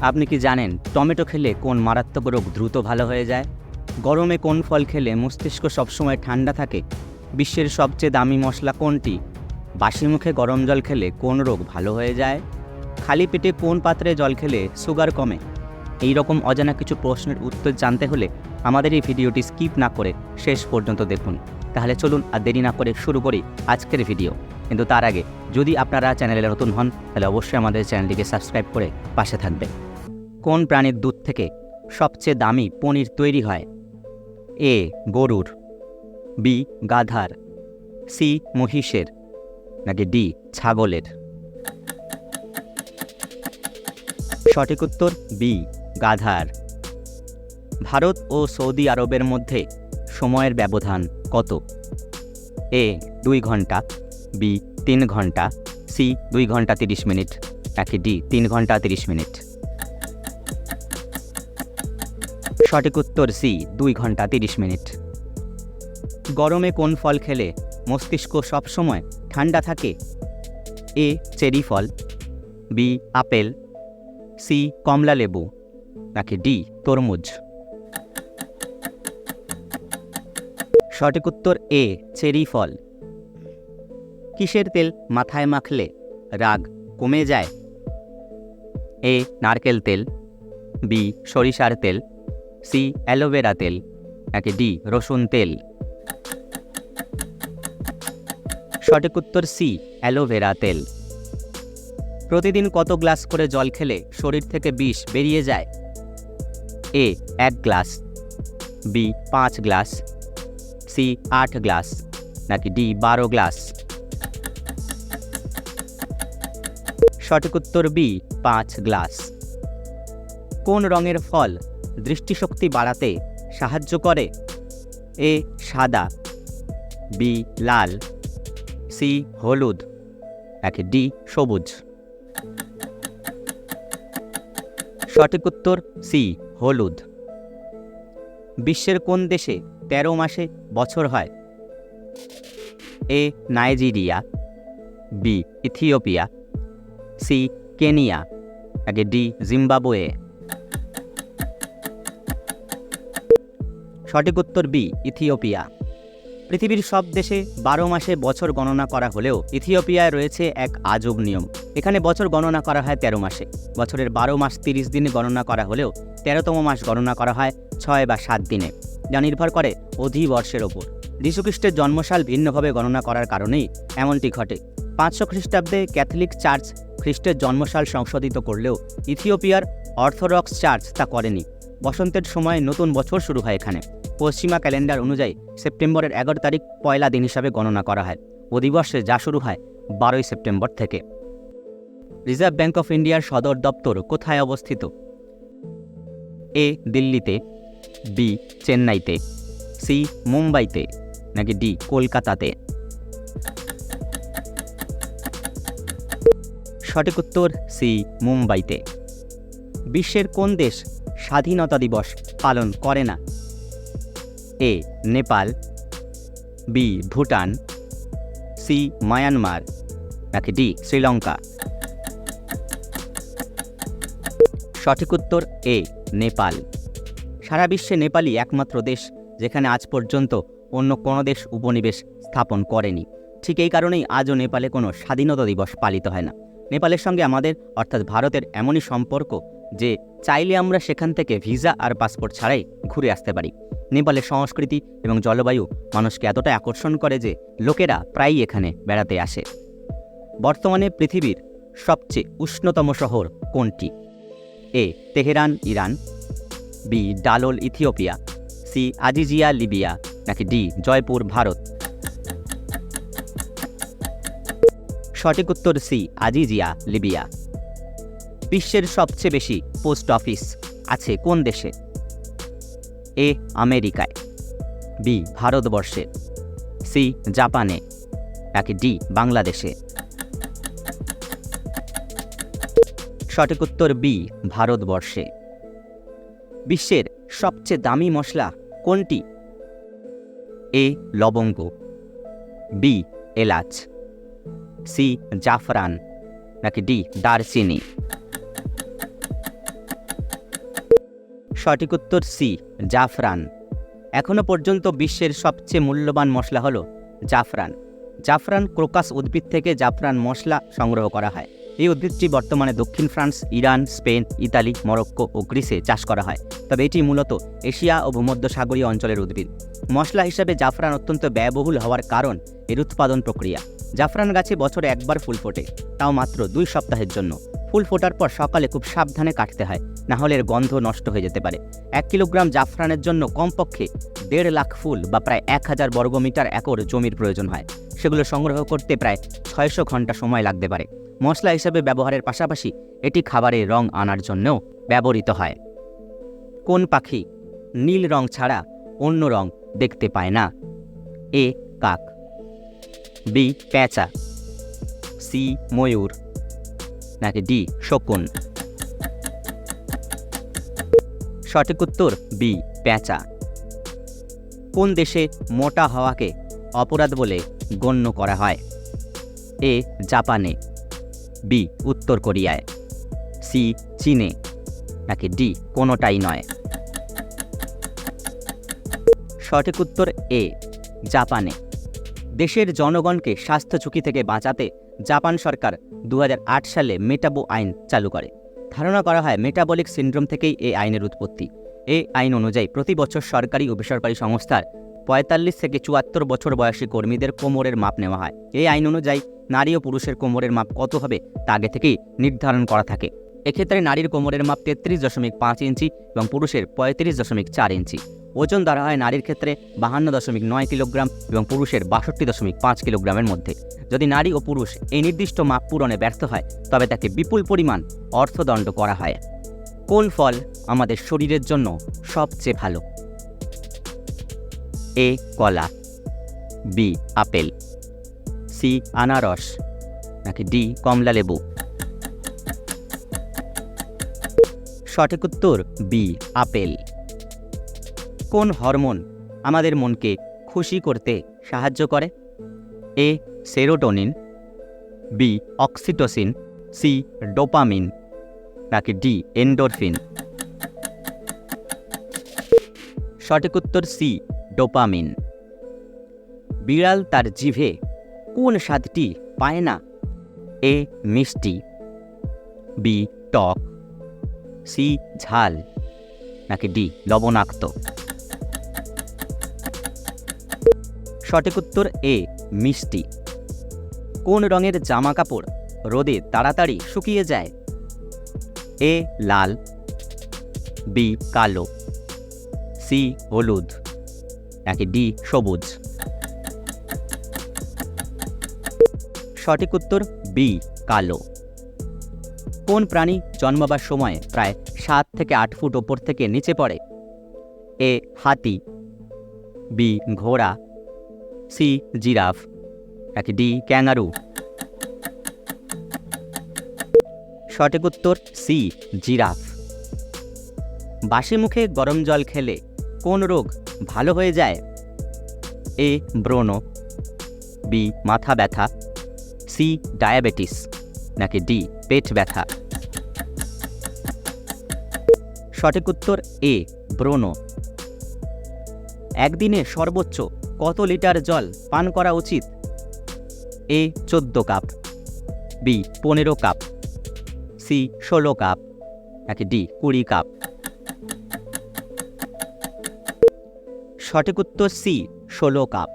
আপনি কি জানেন টমেটো খেলে কোন মারাত্মক রোগ দ্রুত ভালো হয়ে যায়? গরমে কোন ফল খেলে মস্তিষ্ক সবসময় ঠান্ডা থাকে? বিশ্বের সবচেয়ে দামি মশলা কোনটি? বাসি মুখে গরম জল খেলে কোন রোগ ভালো হয়ে যায়? খালি পেটে কোন পাত্রে জল খেলে সুগার কমে? এই রকম অজানা কিছু প্রশ্নের উত্তর জানতে হলে আমাদের এই ভিডিওটি স্কিপ না করে শেষ পর্যন্ত দেখুন। তাহলে চলুন আর দেরি না করে শুরু করি আজকের ভিডিও। কিন্তু তার আগে যদি আপনারা চ্যানেলে নতুন হন, তাহলে অবশ্যই আমাদের চ্যানেলটিকে সাবস্ক্রাইব করে পাশে থাকবেন। কোন প্রাণীর দুধ থেকে সবচেয়ে দামি পনির তৈরি হয়? এ. গরুর, বি. গাধার, সি. মহিষের, নাকি ডি. ছাগলের? সঠিক উত্তর বি. গাধার। ভারত ও সৌদি আরবের মধ্যে সময়ের ব্যবধান কত? এ. দুই ঘণ্টা, বি. তিন ঘণ্টা, সি. দুই ঘণ্টা তিরিশ মিনিট, নাকি ডি. তিন ঘণ্টা তিরিশ মিনিট? সঠিক উত্তর সি দুই ঘণ্টা তিরিশ মিনিট। গরমে কোন ফল খেলে মস্তিষ্ক সবসময় ঠান্ডা থাকে? এ, চেরি ফল, বি, আপেল, সি, কমলা লেবু, নাকি ডি, তরমুজ? সঠিক উত্তর এ, চেরি ফল। কিসের তেল মাথায় মাখলে রাগ কমে যায়? এ, নারকেল তেল, বি, সরিষার তেল সি, অ্যালোভেরা তেল নাকি ডি, রসুন তেল। সঠিক উত্তর সি, অ্যালোভেরা তেল। প্রতিদিন কত গ্লাস করে জল খেলে শরীর থেকে বিষ বেরিয়ে যায়? এ, এক গ্লাস। বি, পাঁচ গ্লাস। সি, আট গ্লাস। নাকি ডি, বারো গ্লাস? সঠিক উত্তর বি, পাঁচ গ্লাস। কোন রঙের ফল দৃষ্টিশক্তি বাড়াতে সাহায্য করে। এ সাদা, বি লাল, সি হলুদ নাকি ডি সবুজ। সঠিক উত্তর সি হলুদ। বিশ্বের কোন দেশে ১৩ মাসে বছর হয়? A Nigeria, B Ethiopia, C Kenya নাকি ডি জিম্বাবুয়ে। সঠিক উত্তর বি, ইথিওপিয়া। পৃথিবীর সব দেশে বারো মাসে বছর গণনা করা হলেও ইথিওপিয়ায় রয়েছে এক আজব নিয়ম। এখানে বছর গণনা করা হয় তেরো মাসে। বছরের বারো মাস তিরিশ দিনে গণনা করা হলেও তেরোতম মাস গণনা করা হয় ছয় বা সাত দিনে। যা নির্ভর করে অধিবর্ষের ওপর। যীশুখ্রিস্টের জন্মসাল ভিন্নভাবে গণনা করার কারণেই এমনটি ঘটে। পাঁচশো খ্রিস্টাব্দে ক্যাথলিক চার্চ খ্রিস্টের জন্মসাল সংশোধিত করলেও ইথিওপিয়ার অর্থোডক্স চার্চ তা করেনি। বসন্তের সময় নতুন বছর শুরু হয় এখানে। পশ্চিমা ক্যালেন্ডার অনুযায়ী সেপ্টেম্বরের এগারো তারিখ পয়লা দিন হিসাবে গণনা করা হয়। অধিবর্ষে যা শুরু হয় বারোই সেপ্টেম্বর থেকে। রিজার্ভ ব্যাঙ্ক অফ ইন্ডিয়ার সদর দপ্তর কোথায় অবস্থিত? এ, দিল্লিতে, বি, চেন্নাইতে, সি, মুম্বাইতে, নাকি ডি, কলকাতাতে? সঠিক উত্তর সি, মুম্বাইতে। বিশ্বের কোন দেশ স্বাধীনতা দিবস পালন করে না। A, Nepal, B, Bhutan, C, Myanmar, নাকি ডি, শ্রীলঙ্কা? সঠিক উত্তর, এ, নেপাল। সারা বিশ্বে নেপালই একমাত্র দেশ যেখানে আজ পর্যন্ত অন্য কোনো দেশ উপনিবেশ স্থাপন করেনি। ঠিক এই কারণেই আজও নেপালে কোনো স্বাধীনতা দিবস পালিত হয় না। নেপালের সঙ্গে আমাদের, অর্থাৎ ভারতের, এমনই সম্পর্ক যে চাইলে আমরা সেখান থেকে ভিসা আর পাসপোর্ট ছাড়াই ঘুরে আসতে পারি। নেপালের সংস্কৃতি এবং জলবায়ু মানুষকে এতটা আকর্ষণ করে যে লোকেরা প্রায়ই এখানে বেড়াতে আসে। বর্তমানে পৃথিবীর সবচেয়ে উষ্ণতম শহর কোনটি? A, Tehran, Iran, B, Dallol, Ethiopia, C, Aziziya, Libya, নাকি ডি, জয়পুর, ভারত। সঠিক উত্তর সি, আজিজিয়া, লিবিয়া। বিশ্বের সবচেয়ে বেশি পোস্ট অফিস আছে কোন দেশে? এ, আমেরিকায়। বি, ভারতবর্ষে। সি, জাপানে। নাকি ডি, বাংলাদেশে। সঠিক উত্তর বি, ভারতবর্ষে। বিশ্বের সবচেয়ে দামি মশলা কোনটি? এ, লবঙ্গ। বি, এলাচ। সি জাফরান, নাকি ডি দারচিনি? সঠিক উত্তর সি জাফরান। এখনও পর্যন্ত বিশ্বের সবচেয়ে মূল্যবান মশলা হলো জাফরান। জাফরান ক্রোকাস উদ্ভিদ থেকে জাফরান মশলা সংগ্রহ করা হয়। এই উদ্ভিদটি বর্তমানে দক্ষিণ France, Iran, Spain, Italy, Morocco ও গ্রিসে চাষ করা হয়। তবে এটি মূলত এশিয়া ও ভূমধ্যসাগরীয় অঞ্চলের উদ্ভিদ। মশলা হিসাবে জাফরান অত্যন্ত ব্যয়বহুল হওয়ার কারণ এর উৎপাদন প্রক্রিয়া। জাফরান গাছে বছরে একবার ফুল ফোটে, তাও মাত্র দুই সপ্তাহের জন্য। ফুল ফোটার পর সকালে খুব সাবধানে কাটতে হয়, না হলে এর গন্ধ নষ্ট হয়ে যেতে পারে। এক কিলোগ্রাম জাফরানের জন্য কমপক্ষে দেড় লাখ ফুল বা প্রায় এক হাজার বর্গমিটার একর জমির প্রয়োজন হয়। সেগুলো সংগ্রহ করতে প্রায় ছয়শো ঘণ্টা সময় লাগতে পারে। মশলা হিসেবে ব্যবহারের পাশাপাশি এটি খাবারে রং আনার জন্যও ব্যবহৃত হয়। কোন পাখি নীল রং ছাড়া অন্য রং দেখতে পায় না? এ, কাক। বি প্যাঁচা সি, ময়ূর। নাকি ডি, শকুন। সঠিক উত্তর বি প্যাঁচা কোন দেশে মোটা হওয়াকে অপরাধ বলে গণ্য করা হয়? এ, জাপানে। বি, উত্তর কোরিয়ায়। সি, চীনে। নাকি ডি, কোনোটাই নয়। সঠিক উত্তর এ, জাপানে। দেশের জনগণকে স্বাস্থ্য ঝুঁকি থেকে বাঁচাতে জাপান সরকার দু হাজার আট সালে মেটাবো আইন চালু করে। ধারণা করা হয় মেটাবলিক সিন্ড্রোম থেকেই এই আইনের উৎপত্তি। এই আইন অনুযায়ী প্রতি বছর সরকারি ও বেসরকারি সংস্থার পঁয়তাল্লিশ থেকে চুয়াত্তর বছর বয়সী কর্মীদের কোমরের মাপ নেওয়া হয়। এই আইন অনুযায়ী নারী ও পুরুষের কোমরের মাপ কত হবে তা আগে থেকেই নির্ধারণ করা থাকে। এক্ষেত্রে নারীর কোমরের মাপ তেত্রিশ দশমিক পাঁচ ইঞ্চি এবং পুরুষের পঁয়ত্রিশ দশমিক চার ইঞ্চি। ওজন ধরা হয় নারীর ক্ষেত্রে বাহান্ন দশমিক নয় কিলোগ্রাম এবং পুরুষের বাষট্টি দশমিক পাঁচ কিলোগ্রামের মধ্যে। যদি নারী ও পুরুষ এই নির্দিষ্ট মাপ পূরণে ব্যর্থ হয়, তবে তাকে বিপুল পরিমাণ অর্থদণ্ড করা হয়। কোন ফল আমাদের শরীরের জন্য সবচেয়ে ভালো? এ কলা, বি আপেল, সি আনারস, নাকি ডি কমলা লেবু? সঠিক উত্তর বি আপেল। কোন হরমোন আমাদের মনকে খুশি করতে সাহায্য করে? A, serotonin, B, oxytocin, C, dopamine, নাকি ডি, এন্ডোরফিন? সঠিক উত্তর সি, ডোপামিন। বিড়াল তার জিভে কোন স্বাদটি পায় না? এ, মিষ্টি। বি, টক। সি, ঝাল। নাকি ডি, লবণাক্ত। সঠিক উত্তর এ, মিষ্টি। কোন রঙের জামা কাপড় রোদে তাড়াতাড়ি শুকিয়ে যায়? এ, লাল। বি, কালো। সি, হলুদ। নাকি ডি, সবুজ? সঠিক উত্তর বি, কালো। কোন প্রাণী জন্মাবার সময় প্রায় সাত থেকে আট ফুট ওপর থেকে নিচে পড়ে? এ, হাতি। বি, ঘোড়া। C, giraffe. নাকি ডি, ক্যাঙ্গারু। সঠিক উত্তর সি, জিরাফ। বাসি মুখে গরম জল খেলে কোন রোগ ভালো হয়ে যায়? এ, ব্রণ। বি, মাথা ব্যথা। C, diabetes. নাকি ডি, পেট ব্যথা। সঠিক উত্তর এ, ব্রণ। একদিনে সর্বোচ্চ কত লিটার জল পান করা উচিত? এ, চোদ্দ কাপ। বি, পনেরো কাপ। সি, ষোলো কাপ। নাকি ডি, কুড়ি কাপ। সঠিক উত্তর সি, ষোলো কাপ।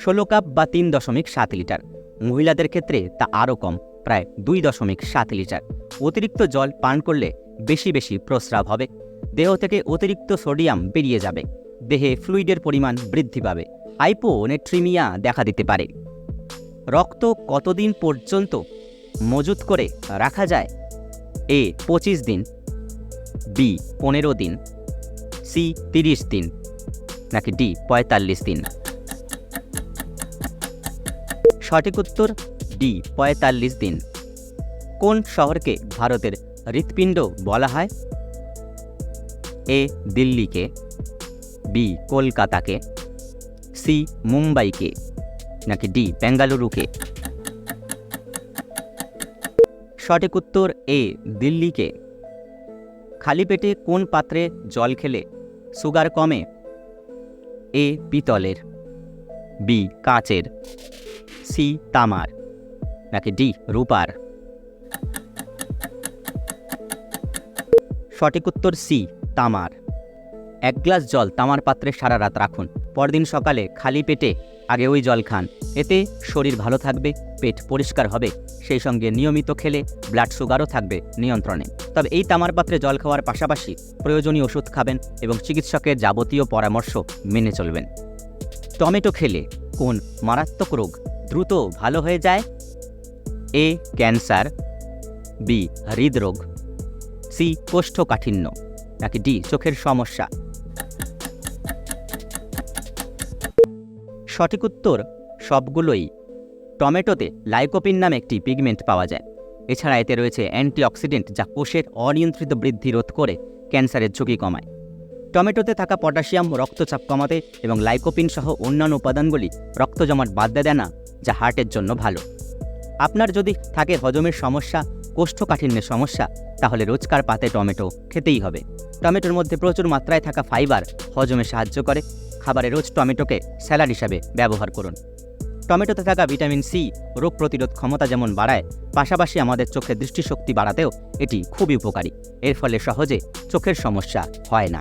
ষোলো কাপ বা তিন দশমিক সাত লিটার। মহিলাদের ক্ষেত্রে তা আরও কম, প্রায় দুই দশমিক সাত লিটার। অতিরিক্ত জল পান করলে বেশি বেশি প্রস্রাব হবে। দেহ থেকে অতিরিক্ত সোডিয়াম বেরিয়ে যাবে। দেহে ফ্লুইডের পরিমাণ বৃদ্ধি পাবে। হাইপোনেট্রিমিয়া দেখা দিতে পারে। রক্ত কতদিন পর্যন্ত মজুত করে রাখা যায়? এ, পঁচিশ দিন, বি, পনেরো দিন, সি, তিরিশ দিন, নাকি ডি, পঁয়তাল্লিশ দিন? সঠিক উত্তর, ডি, পঁয়তাল্লিশ দিন। কোন শহরকে ভারতের হৃৎপিণ্ড বলা হয়? এ, দিল্লিকে, বি, কলকাতাকে সি, মুম্বাইকে, নাকি ডি, বেঙ্গালুরুকে? সঠিক উত্তর এ, দিল্লিকে। খালি পেটে কোন পাত্রে জল খেলে সুগার কমে? এ, পিতলের। বি, কাঁচের। সি, তামার। নাকি ডি, রূপার। সঠিক উত্তর সি, তামার। এক গ্লাস জল তামার পাত্রে সারা রাত রাখুন। পরদিন সকালে খালি পেটে আগে ওই জল খান। এতে শরীর ভালো থাকবে, পেট পরিষ্কার হবে। সেই সঙ্গে নিয়মিত খেলে ব্লাড সুগারও থাকবে নিয়ন্ত্রণে। তবে এই তামার পাত্রে জল খাওয়ার পাশাপাশি প্রয়োজনীয় ওষুধ খাবেন এবং চিকিৎসকের যাবতীয় পরামর্শ মেনে চলবেন। টমেটো খেলে কোন মারাত্মক রোগ দ্রুত ভালো হয়ে যায়? এ ক্যান্সার, বি হৃদরোগ, সি কোষ্ঠকাঠিন্য, নাকি ডি চোখের সমস্যা? সঠিক উত্তর সবগুলোই টমেটোতে লাইকোপিন নামে একটি পিগমেন্ট পাওয়া যায়। এছাড়া এতে রয়েছে অ্যান্টিঅক্সিডেন্ট যা কোষের অনিয়ন্ত্রিত বৃদ্ধি রোধ করে ক্যান্সারের ঝুঁকি কমায়। টমেটোতে থাকা পটাশিয়াম, রক্তচাপ কমাতে এবং লাইকোপিন সহ অন্যান্য উপাদানগুলি রক্ত জমাট বাঁধতে দেয় না, যা হার্টের জন্য ভালো। আপনার যদি থাকে হজমের সমস্যা, কোষ্ঠকাঠিন্যের সমস্যা, তাহলে রোজকার পাতে টমেটো খেতেই হবে। টমেটোর মধ্যে প্রচুর মাত্রায় থাকা ফাইবার হজমে সাহায্য করে খাবারে রোজ টমেটোকে স্যালাড হিসাবে ব্যবহার করুন। টমেটোতে থাকা ভিটামিন সি রোগ প্রতিরোধ ক্ষমতা যেমন বাড়ায়, পাশাপাশি আমাদের চোখের দৃষ্টিশক্তি বাড়াতেও এটি খুবই উপকারী। এর ফলে সহজে চোখের সমস্যা হয় না।